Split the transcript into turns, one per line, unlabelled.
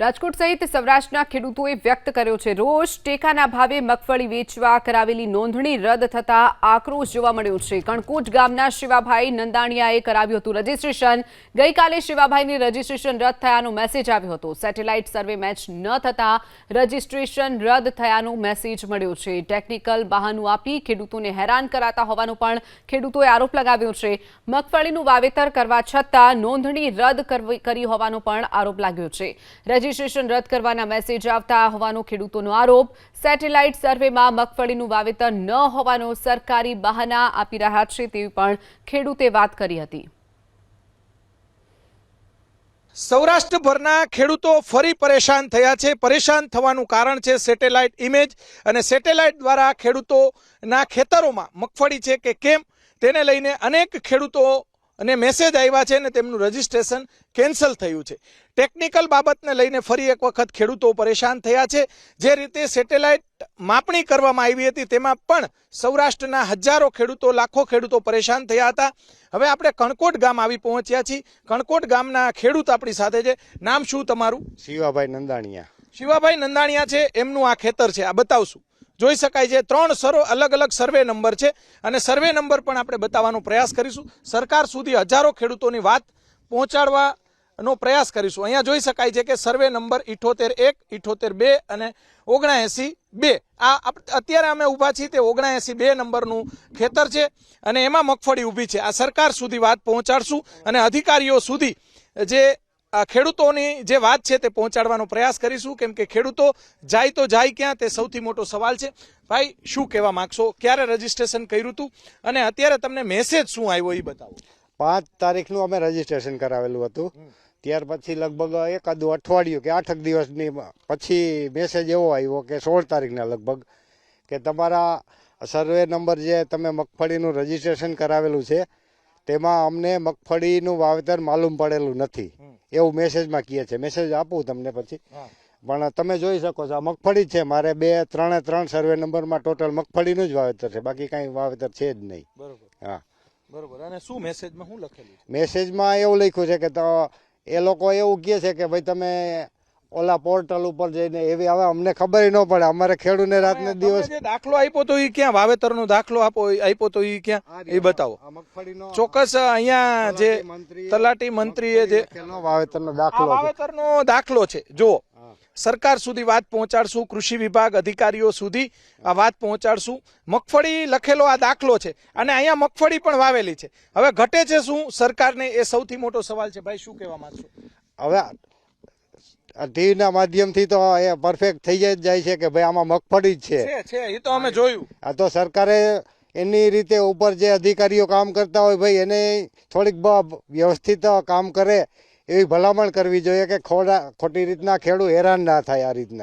રાજકોટ સહિત સૌરાષ્ટ્રના ખેડૂતોએ વ્યક્ત કર્યો છે રોષ. ટેકાના ભાવે મગફળી વેચવા કરાવેલી નોંધણી રદ થતા આક્રોશ જોવા મળ્યો છે. કણકોટ ગામના શિવાભાઈ નંદાણીયાએ કરાવ્યું હતું રજીસ્ટ્રેશન. ગઈકાલે શિવાભાઈની રજીસ્ટ્રેશન રદ થયાનો મેસેજ આવ્યો હતો. સેટેલાઇટ સર્વે મેચ ન થતા રજીસ્ટ્રેશન રદ થયાનો મેસેજ મળ્યો છે. ટેકનિકલ બહાનું આપી ખેડૂતોને હેરાન કરાતા હોવાનો પણ ખેડૂતોએ આરોપ લગાવ્યો છે. મગફળીનું વાવેતર કરવા છતાં નોંધણી રદ કરી હોવાનો પણ આરોપ લાગ્યો છે. રજીસ્ટ્રેશન રદ કરવાના મેસેજ આવતા હોવાનો ખેડૂતોનો આરોપ. સેટેલાઇટ સર્વેમાં મગફળીનું વાવેતર ન હોવાનો સરકારી બહાના આપી રહ્યા છે તેવી પણ ખેડૂતે વાત કરી હતી.
સૌરાષ્ટ્રભરના ખેડૂતો ફરી પરેશાન થયા છે. પરેશાન થવાનું કારણ છે સેટેલાઇટ ઇમેજ અને સેટેલાઇટ દ્વારા ખેડૂતોના ખેતરોમાં મગફળી છે કે કેમ? તેને લઈને અનેક ખેડૂતો અને મેસેજ આવ્યા છે અને તેમનું રજીસ્ટ્રેશન કેન્સલ થયું છે. ટેકનિકલ બાબતને લઈને ફરી એક વખત ખેડૂતો પરેશાન થયા છે. જે રીતે સેટેલાઇટ માપણી કરવામાં આવી હતી તેમાં પણ સૌરાષ્ટ્રના હજારો ખેડૂતો લાખો ખેડૂતો પરેશાન થયા હતા. હવે આપણે કણકોટ ગામ આવી પહોંચ્યા છીએ. કણકોટ ગામના ખેડૂત આપણી સાથે છે. નામ શું તમારું?
શિવાભાઈ નંદાણીયા.
શિવાભાઈ નંદાણીયા છે. એમનું આ ખેતર છે. આ બતાવશું. જોઈ શકાય છે. ત્રણ સરો અલગ અલગ સર્વે નંબર છે અને સર્વે નંબર પણ આપણે બતાવવાનો પ્રયાસ કરીશું. સરકાર સુધી હજારો ખેડૂતોની વાત પહોંચાડવાનો પ્રયાસ કરીશું. અહીંયા જોઈ શકાય છે કે સર્વે નંબર ઇઠોતેર એક, ઇઠોતેર બે અને ઓગણાએંસી બે. આ અત્યારે અમે ઊભા છીએ તે ઓગણાએંસી બે નંબરનું ખેતર છે અને એમાં મગફળી ઊભી છે. આ સરકાર સુધી વાત પહોંચાડશું અને અધિકારીઓ સુધી જે ખેડૂતોની જે વાત છે તે પહોંચાડવાનો પ્રયાસ કરીશું. કેમ કે ખેડૂતો જાય તો જાય ક્યાં તે સૌથી મોટો સવાલ છે. ભાઈ શું કહેવા માંગશો? ક્યારે રજીસ્ટ્રેશન કર્યું હતું અને અત્યારે તમને મેસેજ શું આવ્યો એ બતાવો.
પાંચ તારીખનું અમે રજીસ્ટ્રેશન કરાવેલું હતું. ત્યાર પછી લગભગ એકાદું અઠવાડિયું કે આઠક દિવસની પછી મેસેજ એવો આવ્યો કે સોળ તારીખના લગભગ કે તમારા સર્વે નંબર જે તમે મગફળીનું રજીસ્ટ્રેશન કરાવેલું છે તેમાં અમને મગફળીનું વાવેતર માલુમ પડેલું નથી. એવું મેસેજમાં કહે છે. મેસેજ આપું તમને પછી. પણ તમે જોઈ શકો છો આ મગફળી જ છે. મારે બે ત્રણે ત્રણ સર્વે નંબરમાં ટોટલ મગફળીનું જ વાવેતર છે. બાકી કાંઈ વાવેતર છે જ નહીં. હા.
બરોબર. અને શું મેસેજમાં શું લખેલું
મેસેજમાં એવું લખ્યું છે કે તો એ લોકો એવું કહે છે કે ભાઈ તમે ઓલા પોર્ટલ ઉપર જઈને એવી હવે અમને ખબર ન પડે. અમારે ખેડૂને રાતને દિવસ
દાખલો આપ્યો તો એ ક્યાં? વાવેતરનો દાખલો આપો આપ્યો તો એ ક્યાં? એ બતાવો. ચોક્કસ અહીંયા જે
તલાટી મંત્રીએ-
જે
વાવેતરનો દાખલો
વાવેતરનો દાખલો છે. જો સરકાર સુધી વાત પહોંચાડશું કૃષિ વિભાગ અધિકારીઓ સુધી આ વાત પહોંચાડશું. મગફળી લખેલો આ દાખલો છે અને અહીંયા મગફળી પણ વાવેલી છે. હવે ઘટે છે શું? સરકારને એ સૌથી મોટો સવાલ છે. ભાઈ શું કહેવા માંગશો?
હવે ટીવીના માધ્યમથી તો એ પરફેક્ટ થઈ જ જાય છે કે ભાઈ આમાં મગફળી જ છે.
એ તો અમે જોયું.
આ તો સરકારે એની રીતે ઉપર જે અધિકારીઓ કામ કરતા હોય ભાઈ એને થોડીક વ્યવસ્થિત કામ કરે એવી ભલામણ કરવી જોઈએ કે ખોડા ખોટી રીતના ખેડૂત હેરાન ના થાય આ રીતના.